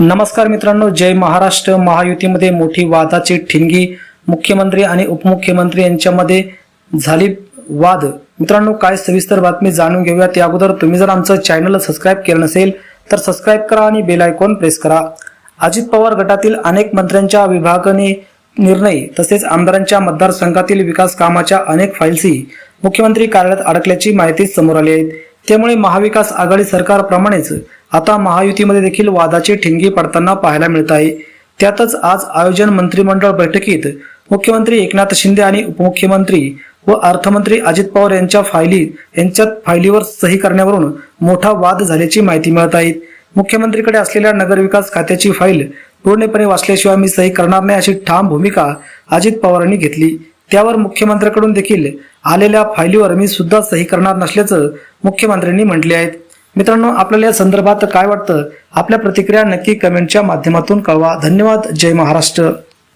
नमस्कार मित्रांनो जय महाराष्ट्र. महायुतीमध्ये मोठी वादाची ठिणगी मुख्यमंत्री आणि उपमुख्यमंत्री यांच्यामध्ये झाली वाद. मित्रांनो काय सविस्तर बातमी जाणून घेऊया त्या अगोदर तुम्ही जर आमचं चॅनल सबस्क्राईब केलं नसेल तर सबस्क्राईब करा आणि बेल आयकॉन प्रेस करा. अजित पवार गटातील अनेक मंत्र्यांच्या विभागाने निर्णय तसेच आमदारांच्या मतदारसंघातील विकास कामाच्या अनेक फाईल्सही मुख्यमंत्री कार्यालयात अडकल्याची माहिती समोर आली आहे. त्यामुळे महाविकास आघाडी सरकारप्रमाणेच आता महायुतीमध्ये देखील वादाची ठिणगी पडताना पाहायला मिळत आहे. त्यातच आज आयोजन मंत्रिमंडळ बैठकीत मुख्यमंत्री एकनाथ शिंदे आणि उपमुख्यमंत्री व अर्थमंत्री अजित पवार यांच्या फायली यांच्यात फायलीवर सही करण्यावरून मोठा वाद झाल्याची माहिती मिळत आहे. मुख्यमंत्रीकडे असलेल्या नगरविकास खात्याची फाईल पूर्णपणे वाचल्याशिवाय मी सही करणार नाही अशी ठाम भूमिका अजित पवारांनी घेतली. त्यावर मुख्यमंत्र्यांकडून देखील आलेल्या फायलीवर मी सुद्धा सही करणार नसल्याचं मुख्यमंत्र्यांनी म्हटले आहेत मित्रांनो आपल्याला या संदर्भात काय वाटतं? आपल्या प्रतिक्रिया नक्की कमेंटच्या माध्यमातून कळवा. धन्यवाद. जय महाराष्ट्र.